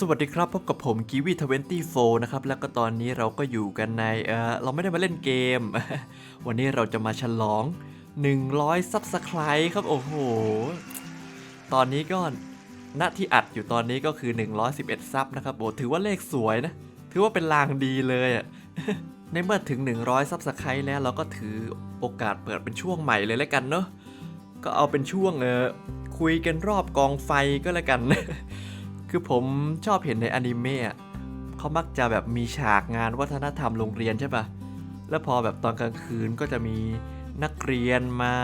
สวัสดีครับพบกับผมกีวีทเวนตี้โฟนะครับแล้วก็ตอนนี้เราก็อยู่กันในเออเราไม่ได้มาเล่นเกม วันนี้เราจะมาฉลอง 100ซับสไครต์ครับโอ้โห ตอนนี้ก็ณที่อัดอยู่ตอนนี้ก็คือ 111 ซับนะครับโอ้ถือว่าเลขสวยนะ ถือว่าเป็นลางดีเลยอะในเมื่อถึง 100ซับสไครต์แล้วเราก็ถือโอกาสเปิดเป็นช่วงใหม่เลยแล้วกันเนาะก็เอาเป็นช่วงเออคุยกันรอบกองไฟก็แล้วกัน คือผมชอบเห็นในอนิเมะเขามักจะแบบมีฉากงานวัฒนธรรมโรงเรียนใช่ปะแล้วพอแบบตอนกลางคืนก็จะมีนักเรียนมา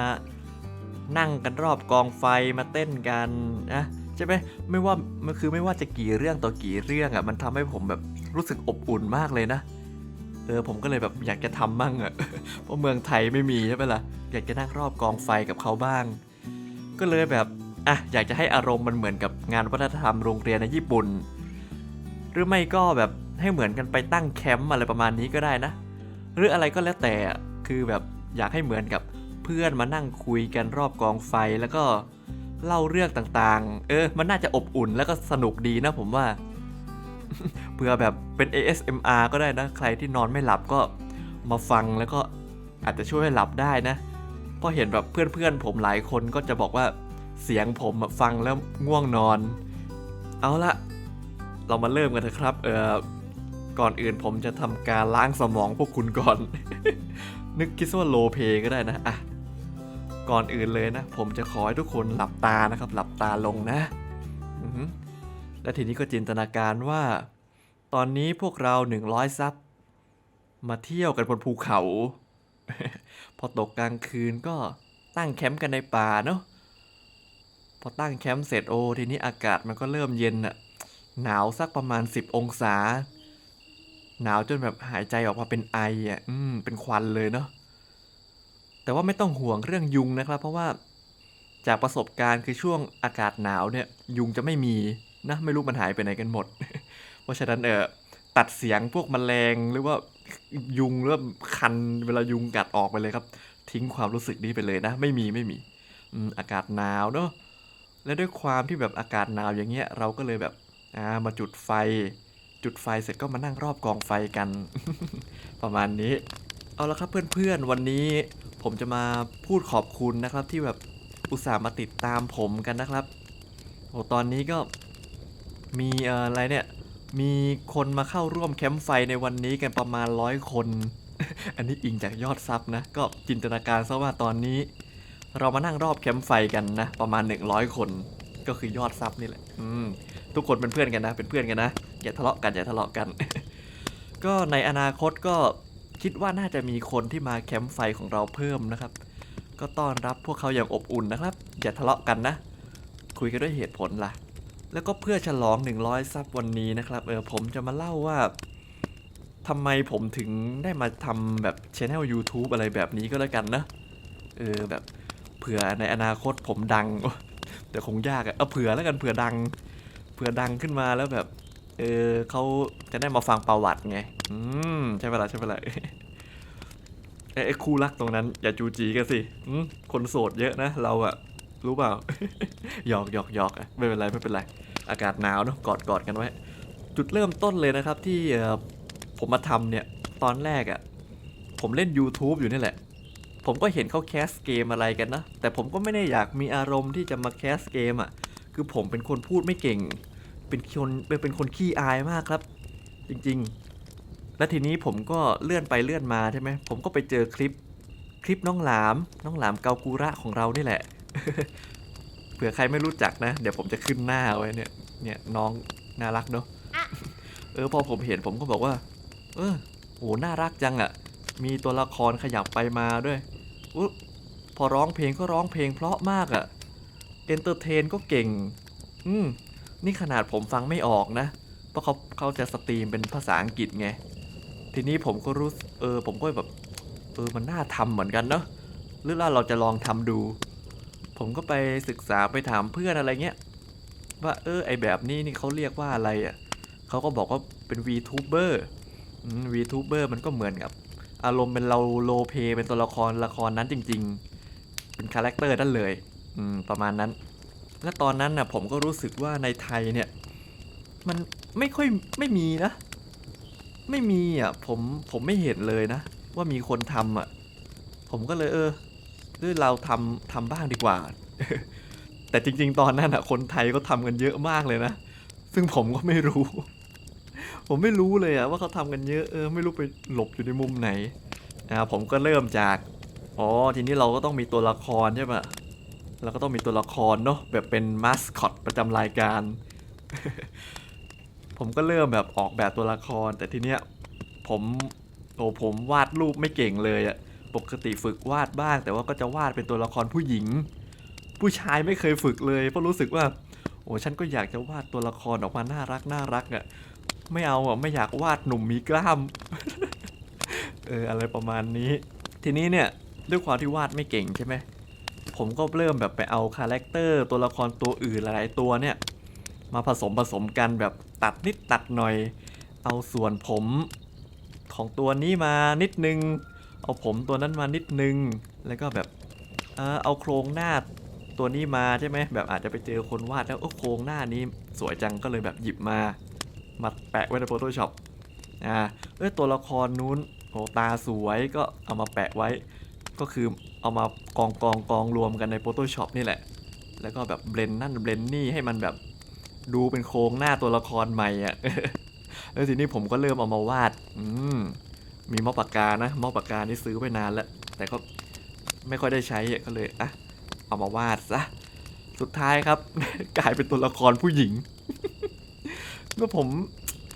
นั่งกันรอบกองไฟมาเต้นกันนะใช่ไหมไม่ว่ามันคือไม่ว่าจะกี่เรื่องต่อกี่เรื่องอะ่ะมันทำให้ผมแบบรู้สึกอบอุ่นมากเลยนะเออผมก็เลยแบบอยากจะทำบ้างอะ่ะเพราะเมืองไทยไม่มีใช่ไหมล่ะอยากจะนั่งรอบกองไฟกับเขาบ้าง ก็เลยแบบ อะอยากจะให้อารมณ์มันเหมือนกับงานวัฒนธรรมโรงเรียนในญี่ปุ่น หรือไม่ก็แบบให้เหมือนกันไปตั้งแคมป์อะไรประมาณนี้ก็ได้นะ หรืออะไรก็แล้วแต่คือแบบอยากให้เหมือนกับเพื่อนมานั่งคุยกันรอบกองไฟแล้วก็เล่าเรื่องต่างๆ เออ มันน่าจะอบอุ่นแล้วก็สนุกดีนะผมว่าเผื่อแบบเป็น ASMR ก็ได้นะ ใครที่นอนไม่หลับก็มาฟังแล้วก็อาจจะช่วยให้หลับได้นะ เพราะเห็นแบบเพื่อนๆผมหลายคนก็จะบอกว่า เสียงผมฟังแล้วง่วงนอน เอาละเรามาเริ่มกันเถอะครับ เออก่อนอื่นผมจะทำการล้างสมองพวกคุณก่อน นึกคิดว่าโลเพก็ได้นะอะก่อนอื่นเลยนะ ผมจะขอให้ทุกคนหลับตานะครับ หลับตาลงนะและทีนี้ก็จินตนาการว่า ตอนนี้พวกเรา 100 ซับมาเที่ยวกันบนภูเขา พอตกกลางคืนก็ตั้งแคมป์กันในป่าเนาะ พอตั้งแคมป์เสร็จโอ้ทีนี้อากาศมันก็เริ่มเย็นอะหนาวสักประมาณ 10 องศา หนาวจนแบบหายใจออกมาเป็นไออะอืมเป็นควันเลยเนาะแต่ว่าไม่ต้องห่วงเรื่องยุงนะครับ เพราะว่าจากประสบการณ์คือช่วงอากาศหนาวเนี่ย ยุงจะไม่มีนะไม่รู้มันหายไปไหนกันหมด เพราะฉะนั้นเออตัดเสียงพวกแมลงหรือว่ายุงเริ่มคันเวลายุงกัดออกไปเลยครับ ทิ้งความรู้สึกนี้ไปเลยนะ ไม่มีไม่มีอืมอากาศหนาวเนาะ และด้วยความที่แบบอากาศหนาวอย่างเงี้ยเราก็เลยแบบอ่ามาจุดไฟ จุดไฟเสร็จก็มานั่งรอบกองไฟกัน ประมาณนี้ เอาละครับเพื่อนๆวันนี้ผมจะมาพูดขอบคุณนะครับ ที่แบบอุตส่าห์มาติดตามผมกันนะครับโอ้ตอนนี้ก็มีอะไรเนี่ยมีคนมาเข้าร่วมแคมป์ไฟในวันนี้กันประมาณร้อยคน อันนี้อิงจากยอดซับนะ ก็จินตนาการซะว่าตอนนี้ เรามานั่งรอบแคมป์ไฟกันนะ ประมาณ 100 คนก็คือยอดซับนี่แหละอืมทุกคนเป็นเพื่อนกันนะ เป็นเพื่อนกันนะอย่าทะเลาะกันอย่าทะเลาะกัน ก็ในอนาคตก็คิดว่าน่าจะมีคนที่มาแคมป์ไฟของเราเพิ่มนะครับ ก็ต้อนรับพวกเขาอย่างอบอุ่นนะครับ อย่าทะเลาะกันนะ คุยกันด้วยเหตุผลล่ะ แล้วก็เพื่อฉลอง 100 ซับวันนี้นะครับเออผมจะมาเล่าว่าทำไมผมถึงได้มาทำแบบช anel YouTube อะไรแบบนี้ก็แล้วกันนะเออแบบ เผื่อในอนาคตผมดังแต่คงยากอะเอาเผื่อแล้วกันเผื่อดัง เผื่อดังขึ้นมาแล้วแบบ เออเขาจะได้มาฟังประวัติไง อืมใช่เวลาใช่เวลาเอ้ไอ้คู่รักตรงนั้น อย่าจูจีกันสิคนโสดเยอะนะเราอะรู้เปล่าหยอกหยอกหยอกอะไม่เป็นไรไม่เป็นไร อากาศหนาวเนอะกอดกอดกันไว้ จุดเริ่มต้นเลยนะครับที่ผมมาทำเนี่ย ตอนแรกอะผมเล่น YouTube อยู่นี่แหละ ผมก็เห็นเขาแคสเกมอะไรกันนะ แต่ผมก็ไม่ได้อยากมีอารมณ์ที่จะมาแคสเกมอะ คือผมเป็นคนพูดไม่เก่ง เป็นคนเป็นคนขี้อายมากครับ จริงๆ และทีนี้ผมก็เลื่อนไปเลื่อนมาใช่ไหม ผมก็ไปเจอคลิปคลิปน้องหลาม น้องหลามเกากูระของเรานี่แหละ เผื่อใครไม่รู้จักนะ เดี๋ยวผมจะขึ้นหน้าไว้เนี่ย เนี่ยน้องน่ารักเนอะเออพอผมเห็นผมก็บอกว่า เออโหน่ารักจังอะ่ะ มีตัวละครขยับไปมาด้วยอุ๊ย พอร้องเพลงก็ร้องเพลงเพราะมากอะ่ะเอนเตอร์เทนก็เก่ง อืม นี่ขนาดผมฟังไม่ออกนะ เพราะเขาเขาจะสตรีมเป็นภาษาอังกฤษไง ทีนี้ผมก็รู้ เออ ผมก็แบบ เออ มันน่าทำเหมือนกันเนาะ หรือว่าเราจะลองทำดู ผมก็ไปศึกษาไปถามเพื่อนอะไรเงี้ย ว่าเออ ไอแบบนี้นี่เขาเรียกว่าอะไรอะ่ะ เขาก็บอกว่าเป็น VTuber อืม VTuber มันก็เหมือนกับ อารมณ์เป็นเราโลเพเป็นตัวละครละครนั้นจริง ๆ เป็นคาแรคเตอร์นั่นเลย อืม ประมาณนั้น และตอนนั้นน่ะผมก็รู้สึกว่าในไทยเนี่ย มันไม่ค่อยไม่มีนะ ไม่มีอะ ผมผมไม่เห็นเลยนะ ว่ามีคนทำอะ ผมก็เลยเออหรือเราทำทำบ้างดีกว่า แต่จริง ๆ ตอนนั้นอะ คนไทยก็ทำกันเยอะมากเลยนะ ซึ่งผมก็ไม่รู้ ผมไม่รู้เลยอะว่าเขาทำกันเยอะเออไม่รู้ไปหลบอยู่ในมุมไหนอ่าผมก็เริ่มจากอ๋อทีนี้เราก็ต้องมีตัวละครใช่ปะเราก็ต้องมีตัวละครเนาะแบบเป็นมาสคอตประจำรายการ ผมก็เริ่มแบบออกแบบตัวละคร แต่ทีเนี้ยผมโอ้ผมวาดรูปไม่เก่งเลยอะปกติฝึกวาดบ้าง แต่ว่าก็จะวาดเป็นตัวละครผู้หญิง ผู้ชายไม่เคยฝึกเลยเพราะรู้สึกว่า โอ้ฉันก็อยากจะวาดตัวละครออกมาน่ารักน่ารักอะ ไม่เอาอะไม่อยากวาดหนุ่มมีกล้าม เอออะไรประมาณนี้ ทีนี้เนี่ยด้วยความที่วาดไม่เก่งใช่ไหมผมก็เริ่มแบบไปเอาคาแรคเตอร์ตัวละครตัวอื่นหลายตัวเนี่ย มาผสมผสมกันแบบตัดนิดตัดหน่อย เอาส่วนผมของตัวนี้มานิดนึง เอาผมตัวนั้นมานิดนึง แล้วก็แบบเออเอาโครงหน้าตัวนี้มาใช่ไหมแบบอาจจะไปเจอคนวาดแล้วเออโครงหน้านี้สวยจังก็เลยแบบหยิบมา มาแปะไว้ใน Photoshop อ่าเออตัวละครนู้นโอตาสวยก็เอามาแปะไว้ ก็คือเอามากองกองกองรวมกันใน Photoshop นี่แหละ แล้วก็แบบเบลนนั่นเบลนนี่ให้มันแบบดูเป็นโครงหน้าตัวละครใหม่อะแล้วทีนี้ผมก็เริ่มเอามาวาด อืมมีมอปากกานะมอปากกานี่ซื้อไปนานแล้ว แต่ก็ไม่ค่อยได้ใช้ก็เลยอะเอามาวาดซะ สุดท้ายครับ กลายเป็นตัวละครผู้หญิง ก็ผม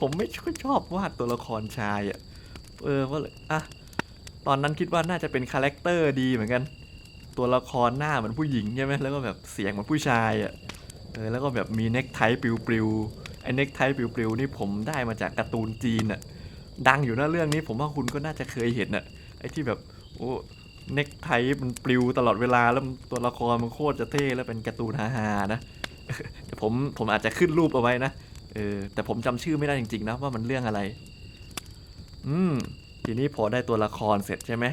ผมไม่ค่อยชอบวาดตัวละครชายอะเออก็เลยอะตอนนั้นคิดว่าน่าจะเป็นคาแรคเตอร์ดีเหมือนกัน ตัวละครหน้าเหมือนผู้หญิงใช่ไหมแล้วก็แบบเสียงเหมือนผู้ชายอะเออแล้วก็แบบมีเน็กไทปลิวๆไอ้เน็กไทปลิวๆนี่ผมได้มาจากการ์ตูนจีนอะดังอยู่นะเรื่องนี้ผมว่าคุณก็น่าจะเคยเห็นอะไอ้ที่แบบโอ้เน็กไทมันปลิวตลอดเวลาแล้วตัวละครมันโคตรจะเท่แล้วเป็นการ์ตูนฮาๆนะเดี๋ยวผมผมอาจจะขึ้นรูปเอาไว้นะ เออแต่ผมจำชื่อไม่ได้จริงๆนะว่ามันเรื่องอะไร อืมทีนี้พอได้ตัวละครเสร็จใช่ไหม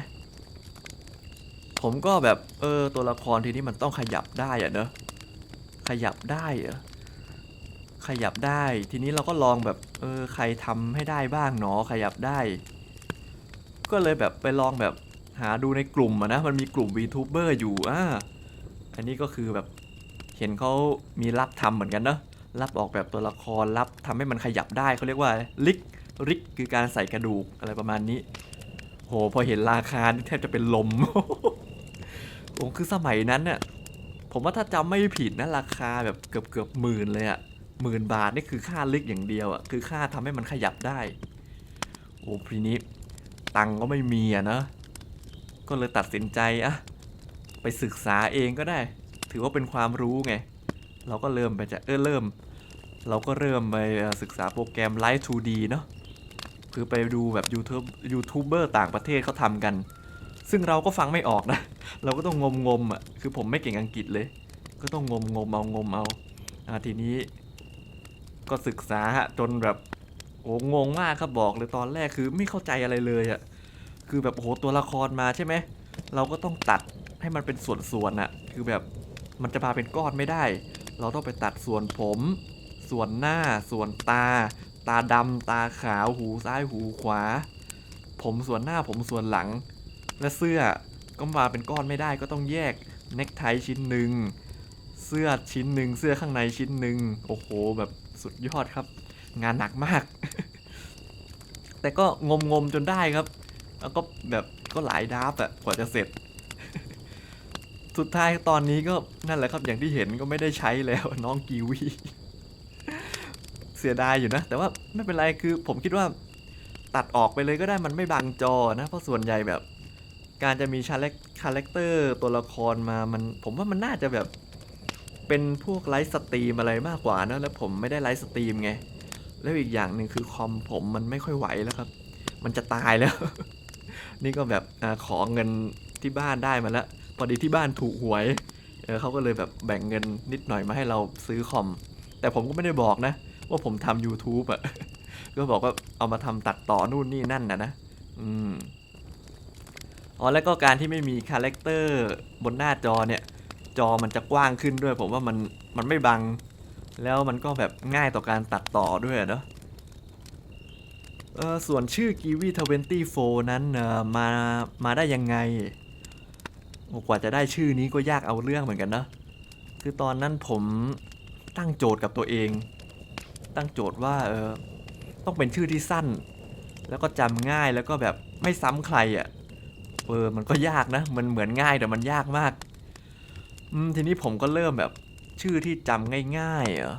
ผมก็แบบเออตัวละครทีนี้มันต้องขยับได้อะเนอะขยับได้เหรอขยับได้ทีนี้เราก็ลองแบบเออใครทำให้ได้บ้างเนาะขยับได้ ก็เลยแบบไปลองแบบหาดูในกลุ่มอะนะมันมีกลุ่ม VTuber อยู่อ่าอันนี้ก็คือแบบเห็นเขามีรับทำเหมือนกันเนอะ รับออกแบบตัวละครรับทำให้มันขยับได้เขาเรียกว่าลิกริกคือการใส่กระดูกอะไรประมาณนี้ โหพอเห็นราคาแทบจะเป็นลมโอ้คือสมัยนั้นเนี่ยผมว่าถ้าจำไม่ผิดนะราคาแบบเกือบเกือบหมื่นเลยอะหมื่นบาทนี่คือค่าลึกอย่างเดียวอะคือค่าทำให้มันขยับได้ โอ้พีนี้ตังก็ไม่มีอะนะก็เลยตัดสินใจอะไปศึกษาเองก็ได้ ถือว่าเป็นความรู้ไง เราก็เริ่มไปจะเออเริ่ม เราก็เริ่มไปศึกษาโปรแกรม Light 2D เนาะคือไปดูแบบยูทูบยูทูบเบอร์ต่างประเทศเขาทำกัน ซึ่งเราก็ฟังไม่ออกนะ เราก็ต้องงมงมอะคือผมไม่เก่งอังกฤษเลย ก็ต้องงมงมเอางมเอาอ่าทีนี้ก็ศึกษาฮะจนแบบโอ้งงมากครับบอกเลยตอนแรกคือไม่เข้าใจอะไรเลยอะคือแบบโอ้โหตัวละครมาใช่ไหมเราก็ต้องตัดให้มันเป็นส่วนๆน่ะ คือแบบมันจะมาเป็นก้อนไม่ได้ เราต้องไปตัดส่วนผม ส่วนหน้า ส่วนตา ตาดำตาขาว หูซ้าย หูขวา ผมส่วนหน้า ผมส่วนหลัง และเสื้อก็มาเป็นก้อนไม่ได้ก็ต้องแยกเน็กไทชิ้นหนึ่ง เสื้อชิ้นหนึ่ง เสื้อข้างในชิ้นหนึ่ง โอ้โห แบบสุดยอดครับ งานหนักมาก แต่ก็งมงมๆจนได้ครับ แล้วก็แบบก็หลายดราฟอะกว่าจะเสร็จ สุดท้ายตอนนี้ก็นั่นแหละครับอย่างที่เห็นก็ไม่ได้ใช้แล้วน้องกีวีเสียดายอยู่นะ แต่ว่าไม่เป็นไรคือผมคิดว่าตัดออกไปเลยก็ได้มันไม่บังจอนะ เพราะส่วนใหญ่แบบ การจะมีชาเลคาแรคเตอร์ตัวละครมามันผมว่ามันน่าจะแบบเป็นพวกไลฟ์สตรีมอะไรมากกว่านะแล้วผมไม่ได้ไลฟ์สตรีมไง แล้วอีกอย่างหนึ่งคือคอมผมมันไม่ค่อยไหวแล้วครับ มันจะตายแล้ว นี่ก็แบบอขอเงินที่บ้านได้มาแล้ว พอดีที่บ้านถูกหวย เออเขาก็เลยแบบแบ่งเงินนิดหน่อยมาให้เราซื้อคอม แต่ผมก็ไม่ได้บอกนะ ว่าผมทำ YouTube อะก็บอกว่าเอามาทำตัดต่อนู่นนี่นั่นนะนะ อืม อ๋อแล้วก็การที่ไม่มีคาแรคเตอร์บนหน้าจอเนี่ย จอมันจะกว้างขึ้นด้วย ผมว่ามันมันไม่บัง แล้วมันก็แบบง่ายต่อการตัดต่อด้วยเนาะเออส่วนชื่อ g i w i 24 นั้นเออมามาได้ยังไง กว่าจะได้ชื่อนี้ก็ยากเอาเรื่องเหมือนกันนะ คือตอนนั้นผมตั้งโจทย์กับตัวเอง ตั้งโจทย์ว่าเออต้องเป็นชื่อที่สั้น แล้วก็จำง่ายแล้วก็แบบไม่ซ้ำใครอะ่ะเออมันก็ยากนะ มันเหมือนง่ายแต่มันยากมากอืมทีนี้ผมก็เริ่มแบบชื่อที่จำง่ายๆเหรอ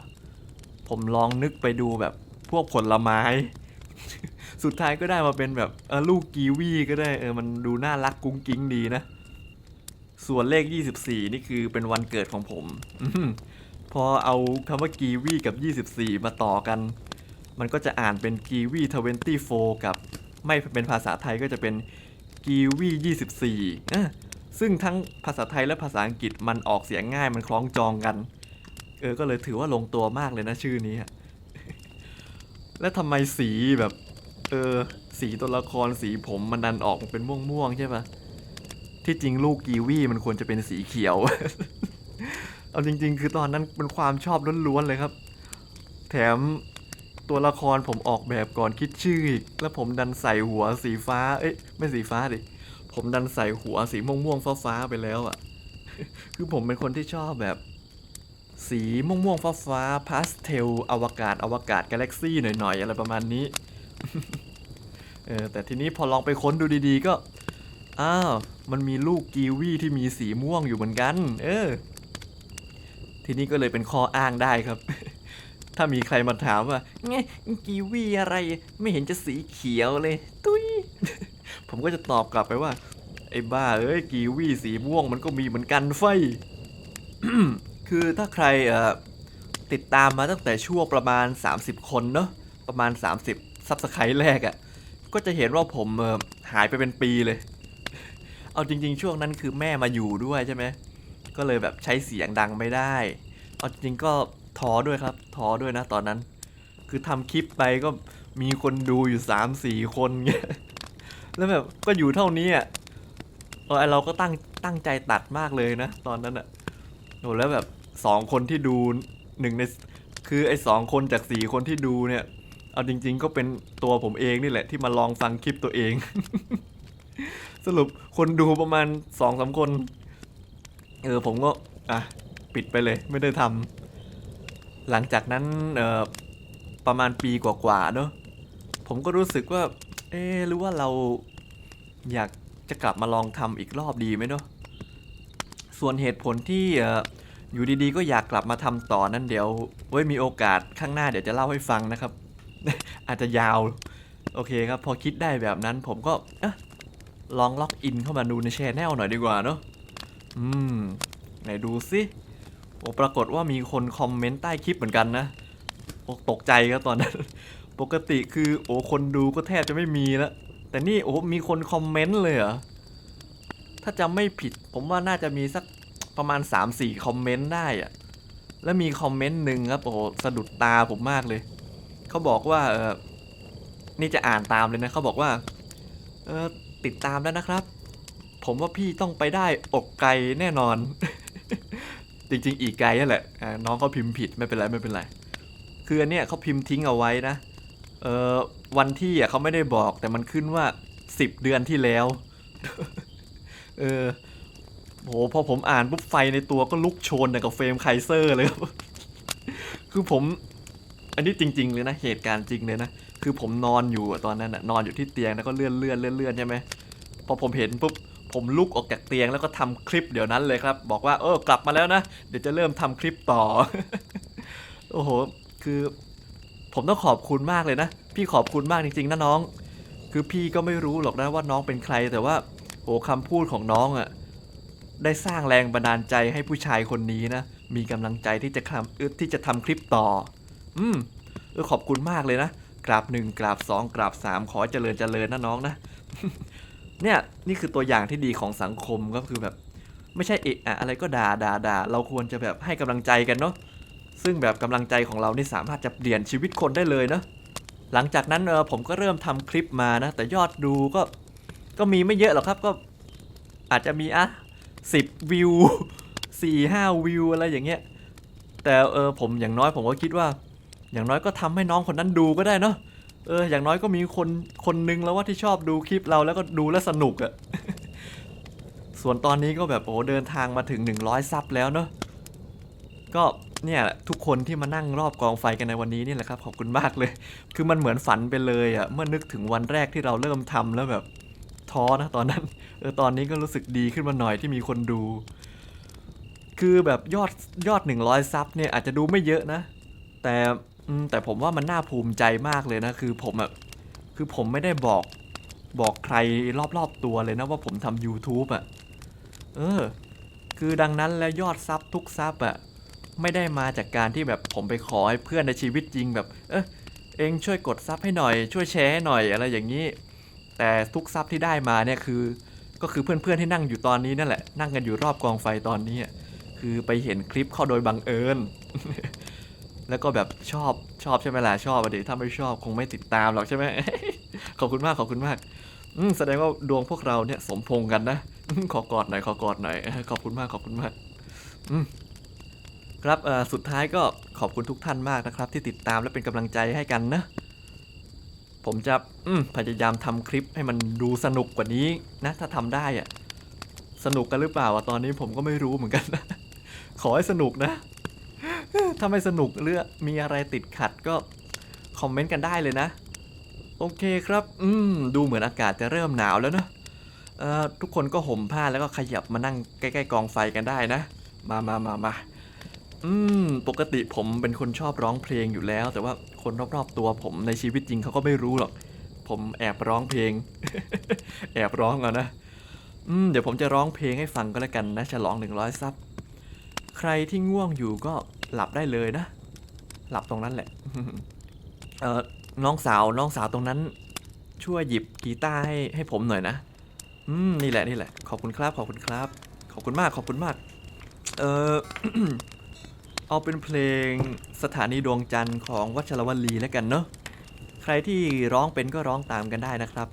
ผมลองนึกไปดูแบบพวกผลไม้ สุดท้ายก็ได้มาเป็นแบบเออลูกกีวีก็ได้เออมันดูน่ารักกุ้งกิ้งดีนะ ส่วนเลข 24 นี่คือเป็นวันเกิดของผมอพอเอาคำว่ากีวีกับ 24 มาต่อกัน มันก็จะอ่านเป็นกีวี24 กับ ไม่เป็นภาษาไทยก็จะเป็นกีวี24อะซึ่งทั้งภาษาไทยและภาษาอังกฤษมันออกเสียงง่ายมันคล้องจองกัน เออ ก็เลยถือว่าลงตัวมากเลยนะชื่อนี้แล้วทำไมสีแบบ เออ สีตัวละครสีผมมันดันออกมาเป็นม่วงๆใช่ปะ ที่จริงลูกกีวีมันควรจะเป็นสีเขียว เอาจริง ๆ คือตอนนั้นเป็นความชอบล้วนๆเลยครับ แถมตัวละครผมออกแบบก่อนคิดชื่ออีก แล้วผมดันใส่หัวสีฟ้า เอ้ยไม่สีฟ้าดิ ผมดันใส่หัวสีม่วงๆฟ้าๆไปแล้วอะ่ะ คือผมเป็นคนที่ชอบแบบ สีม่วงๆฟ้าๆพาสเทลอวกาศอวกาศกาแล็กซี่หน่อยๆ อะไรประมาณนี้ เออแต่ทีนี้พอลองไปค้นดูดีๆ ก็ อ้าว มันมีลูกกีวีที่มีสีม่วงอยู่เหมือนกัน เออ ทีนี้ก็เลยเป็นข้ออ้างได้ครับ ถ้ามีใครมาถามว่าไงกีวีอะไรไม่เห็นจะสีเขียวเลย ตุ้ย ผมก็จะตอบกลับไปว่า ไอ้บ้าเอ้ยกีวีสีม่วงมันก็มีเหมือนกันไฟ คือถ้าใครเอ่อติดตามมาตั้งแต่ช่วงประมาณ 30 คนเนอะประมาณ 30ซับสไครต์แรกอะ่ะก็จะเห็นว่าผมเอ่อหายไปเป็นปีเลย เอาจริง ๆ ช่วงนั้นคือแม่มาอยู่ด้วยใช่ไหมก็เลยแบบใช้เสียงดังไม่ได้ เอาจริงก็ท้อด้วยครับท้อด้วยนะตอนนั้น คือทำคลิปไปก็มีคนดูอยู่สามสี่คนเงี้ยแล้วแบบก็อยู่เท่านี้อะเออเราก็ตั้งตั้งใจตัดมากเลยนะตอนนั้นอะโอแล้วแบบสองคนที่ดูหนึ่งในคือไอ้สองคนจากสี่คนที่ดูเนี่ย เอาจริง ๆ ก็เป็นตัวผมเองนี่แหละที่มาลองฟังคลิปตัวเอง สรุปคนดูประมาณสองสามคน เออผมก็อะปิดไปเลยไม่ได้ทำหลังจากนั้นเออประมาณปีกว่าๆเนอะผมก็รู้สึกว่า เอ๊หรือว่าเราอยากจะกลับมาลองทำอีกรอบดีไหมเนอะส่วนเหตุผลที่ออยู่ดีๆ ก็อยากกลับมาทำต่อนั้นเดี๋ยวไว้มีโอกาสข้างหน้าเดี๋ยวจะเล่าให้ฟังนะครับ อาจจะยาว โอเคครับ พอคิดได้แบบนั้นผมก็เอ๊ะ ลองล็อกอินเข้ามาดูในแชแนลหน่อยดีกว่าเนอะอืมไหนดูสิโอ้ปรากฏว่ามีคนคอมเมนต์ใต้คลิปเหมือนกันนะโอ้ตกใจครับตอนนั้น ปกติคือโอ้คนดูก็แทบจะไม่มีแล้วแต่นี่โอ้มีคนคอมเมนต์เลยเหรอถ้าจำไม่ผิด ผมว่าน่าจะมีสักประมาณ 3-4 คอมเมนต์ได้อะแล้วมีคอมเมนต์หนึ่งครับโอ้สะดุดตาผมมากเลยเขาบอกว่าเออนี่จะอ่านตามเลยนะเขาบอกว่าเออ ติดตามแล้วนะครับ ผมว่าพี่ต้องไปได้อกไกลแน่นอน จริงๆ อีกไกลนั่นแหละน้องเขาพิมพ์ผิดไม่เป็นไรไม่เป็นไร คืออันเนี้ยเขาพิมพ์ทิ้งเอาไว้นะเออวันที่อะเขาไม่ได้บอกแต่มันขึ้นว่า 10 เดือนที่แล้ว เออโหพอผมอ่านปุ๊บไฟในตัวก็ลุกโชนกับเฟรมไคเซอร์เลยครับคือผมอันนี้จริง ๆ เลยนะ เหตุการณ์จริงเลยนะ คือผมนอนอยู่ตอนนั้นอะนอนอยู่ที่เตียงแล้วก็เลื่อนเลื่อนเลื่อนเลื่อนใช่ไหมพอผมเห็นปุ๊บผมลุกออกจากเตียงแล้วก็ทำคลิปเดี๋ยวนั้นเลยครับ บอกว่าเออกลับมาแล้วนะ เดี๋ยวจะเริ่มทำคลิปต่อ โอ้โห คือผมต้องขอบคุณมากเลยนะ พี่ขอบคุณมากจริงๆนะน้อง คือพี่ก็ไม่รู้หรอกนะว่าน้องเป็นใคร แต่ว่าโอ้คำพูดของน้องอะ่ะได้สร้างแรงบันดาลใจให้ผู้ชายคนนี้นะ มีกำลังใจที่จะทำที่จะทำคลิปต่อ อืมเออขอบคุณมากเลยนะ กราบหนึ่งกราบสองกราบสามขอเจริญเจริญนะน้องนะ เนี่ยนี่คือตัวอย่างที่ดีของสังคมก็คือแบบ ไม่ใช่เอะอะอะไรก็ด่าด่าด่าเราควรจะแบบให้กำลังใจกันเนาะซึ่งแบบกำลังใจของเรานี่สามารถจะเปลี่ยนชีวิตคนได้เลยเนาะหลังจากนั้นเออผมก็เริ่มทำคลิปมานะ แต่ยอดดูก็ก็มีไม่เยอะหรอกครับก็อาจจะมีอะสิบวิวสี่ห้าวิวอะไรอย่างเงี้ยแต่เออผมอย่างน้อยผมก็คิดว่า อย่างน้อยก็ทำให้น้องคนนั้นดูก็ได้เนาะเอออย่างน้อยก็มีคนคนนึงแล้วว่าที่ชอบดูคลิปเราแล้วก็ดูแล้วสนุกอะส่วนตอนนี้ก็แบบโอ้เดินทางมาถึง 100 ซับแล้วเนาะก็เนี่ยทุกคนที่มานั่งรอบกองไฟกันในวันนี้นี่แหละครับขอบคุณมากเลย คือมันเหมือนฝันไปเลยอะเมื่อนึกถึงวันแรกที่เราเริ่มทำแล้วแบบท้อนะตอนนั้นเออตอนนี้ก็รู้สึกดีขึ้นมาหน่อยที่มีคนดู คือแบบยอดยอด 100 ซับเนี่ยอาจจะดูไม่เยอะนะ แต่ แต่ผมว่ามันน่าภูมิใจมากเลยนะ คือผมแบบคือผมไม่ได้บอกบอกใครรอบๆตัวเลยนะว่าผมทำ YouTube อะ่ะ เออ คือดังนั้นแล้วยอดซับทุกซับอะ่ะ ไม่ได้มาจากการที่แบบผมไปขอให้เพื่อนในชีวิตจริงแบบ เออเองช่วยกดซับให้หน่อย ช่วยแชร์ให้หน่อยอะไรอย่างนี้ แต่ทุกซับที่ได้มาเนี่ยคือ ก็คือเพื่อนๆที่นั่งอยู่ตอนนี้นั่นแหละ นั่งกันอยู่รอบกองไฟตอนนี้ คือไปเห็นคลิปเข้าโดยบังเอิญ แล้วก็แบบชอบชอบใช่ไหมล่ะชอบอะดิถ้าไม่ชอบคงไม่ติดตามหรอกใช่ไหม ขอบคุณมากขอบคุณมากอืมแสดงว่าดวงพวกเราเนี่ยสมพงกันนะอมขอกอดหน่อยขอกอดหน่อยขอบคุณมากขอบคุณมากอืมครับเอ่อสุดท้ายก็ขอบคุณทุกท่านมากนะครับ ที่ติดตามและเป็นกำลังใจให้กันนะ ผมจะอืมพยายามทำคลิปให้มันดูสนุกกว่านี้นะ ถ้าทำได้อะสนุกกันหรือเปล่าอะตอนนี้ผมก็ไม่รู้เหมือนกันนะ ขอให้สนุกนะ ถ้าไม่สนุกหรือมีอะไรติดขัดก็คอมเมนต์กันได้เลยนะ โอเคครับ อืม ดูเหมือนอากาศจะเริ่มหนาวแล้วเนอะเอ่อทุกคนก็ห่มผ้าแล้วก็ขยับมานั่งใกล้ๆกองไฟกันได้นะ มามามามาอืม ปกติผมเป็นคนชอบร้องเพลงอยู่แล้ว แต่ว่าคนรอบๆตัวผมในชีวิตจริงเขาก็ไม่รู้หรอก ผมแอบร้องเพลง แอบร้องเอานะ อืม เดี๋ยวผมจะร้องเพลงให้ฟังก็แล้วกันนะ ฉลอง100ซับ ใครที่ง่วงอยู่ก็ หลับได้เลยนะ หลับตรงนั้นแหละ เออน้องสาวน้องสาวตรงนั้น ช่วยหยิบกีตาร์ให้ให้ผมหน่อยนะอืมนี่แหละนี่แหละ ขอบคุณครับ ขอบคุณครับ ขอบคุณมากขอบคุณมาก เออเอาเป็นเพลงสถานีดวงจันทร์ของวัชรวลีแล้วกันเนาะใครที่ร้องเป็นก็ร้องตามกันได้นะครับ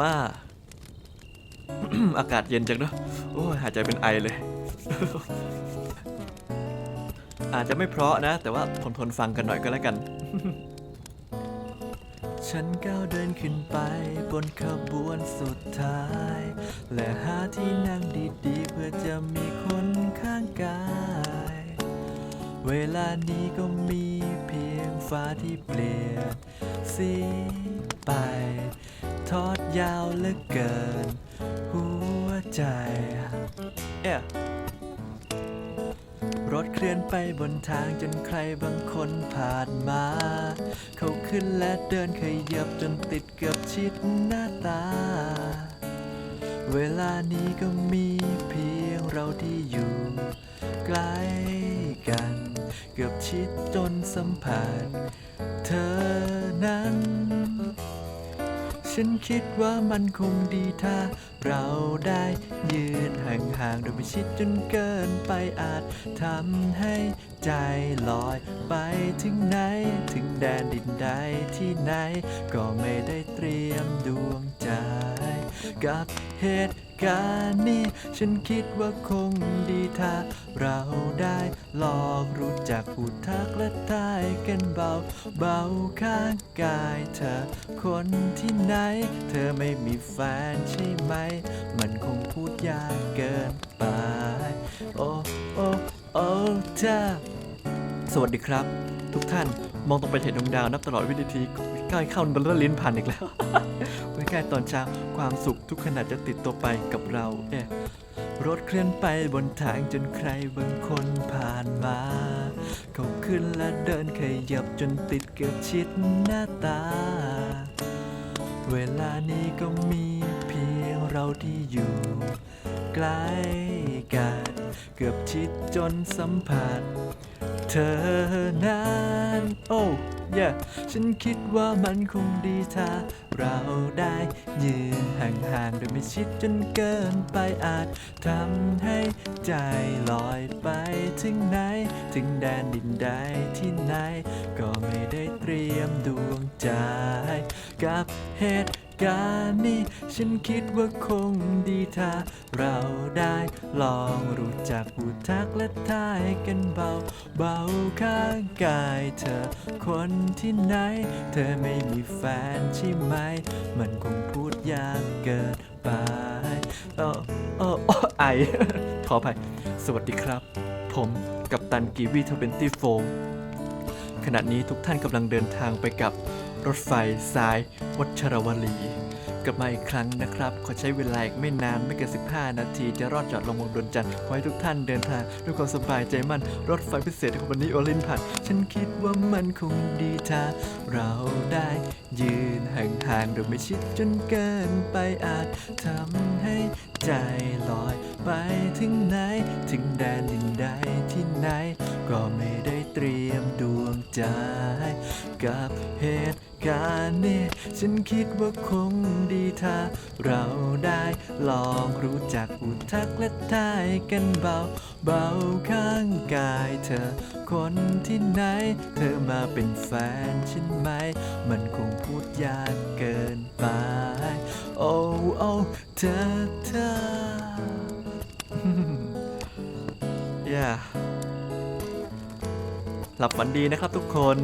มา อากาศเย็นจังเนอะโอ้ยหายใจเป็นไอเลย อาจจะไม่เพราะนะ แต่ว่าทนทนฟังกันหน่อยก็แล้วกัน ฉันก้าวเดินขึ้นไปบนขบวนสุดท้าย และหาที่นั่งดีๆ เพื่อจะมีคนข้างกาย เวลานี้ก็มีเพียงฟ้าที่เปลี่ยนสีไป ทอดยาวเหลือเกิน หัวใจ เอ๊ะ รถเคลื่อนไปบนทางจนใครบางคนผ่านมา เขาขึ้นและเดินขยับจนติดเกือบชิดหน้าตา เวลานี้ก็มีเพียงเราที่อยู่ใกล้กัน เกือบชิดจนสัมผัสเธอนั้น ฉันคิดว่ามันคงดีถ้า เราได้ยืนห่างๆโดยไม่ชิดจนเกินไปอาจทำให้ใจลอยไปถึงไหน ถึงแดนดินใดที่ไหน ก็ไม่ได้เตรียมดวงใจ กับเหตุ การนี้ ฉันคิดว่าคงดีถ้าเราได้ลองรู้จักพูดทักและทายกันเบา เบาข้างกายเธอ คนที่ไหน เธอไม่มีแฟนใช่ไหม มันคงพูดยากเกินไป โอ้โอ้โอ้เธอสวัสดีครับ ทุกท่านมองตรงไปเห็นดวงดาวนับตลอดวินาทีใกล้เข้าบนลิ้นพันอีกแล้ว ใกล้ๆตอนเช้าความสุขทุกขณะจะติดตัวไปกับเราเอ๊ะรถเคลื่อนไปบนทางจนใครบางคนผ่านมา เขาขึ้นและเดินขยับจนติดเกือบชิดหน้าตา เวลานี้ก็มีเพียงเราที่อยู่ใกล้กัน เกือบชิดจนสัมผัส เธอนั้นโอ้ยฉันคิดว่ามันคงดีถ้าเราได้ยืนห่างๆโดยไม่ชิดจนเกินไปอาจทำให้ใจลอยไปถึงไหน ถึงแดนดินใดที่ไหน ก็ไม่ได้เตรียมดวงใจ กับเหตุ การณ์นี้ ฉันคิดว่าคงดีถ้าเราได้ลองรู้จักพูทักและทายกันเบา เบาข้างกายเธอ คนที่ไหน เธอไม่มีแฟนใช่ไหม มันคงพูดยากเกินไปเออเออไอขออภัย สวัสดีครับ ผมกับตันกีวีทเวนตี้โฟขณะนี้ทุกท่านกำลังเดินทางไปกับ รถไฟสาย วัชรวลี กลับมาอีกครั้งนะครับ ขอใช้เวลาอีกไม่นานไม่เกิน 15 นาที จะรอดจอดลงวงดวนจันทร์ขอให้ทุกท่านเดินทางด้วยความสบายใจมั่นรถไฟพิเศษของวันนี้โอลินผ่านฉันคิดว่ามันคงดีถ้าเราได้ยืนห่างๆโดยไม่ชิดจนเกินไปอาจทำให้ใจลอยไปถึงไหน ถึงแดนดินใดที่ไหน ก็ไม่ได้เตรียมดวง ใจ กับเหตุการณ์นี้ฉันคิดว่าคงดีถ้า เราได้ลองรู้จักอุทักและทายกันเบา เบาข้างกายเธอ คนที่ไหน เธอมาเป็นแฟนฉันไหม มันคงพูดยากเกินไป โอ้โอ้เธอเธอ yeah หลับฝันดีนะครับทุกคน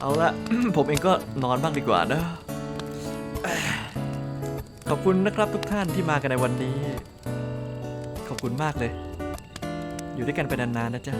เอาละผมเองก็นอนบ้างดีกว่านะขอบคุณนะครับทุกท่านที่มากันในวันนี้ ขอบคุณมากเลย อยู่ด้วยกันไปนานๆนะจ๊ะ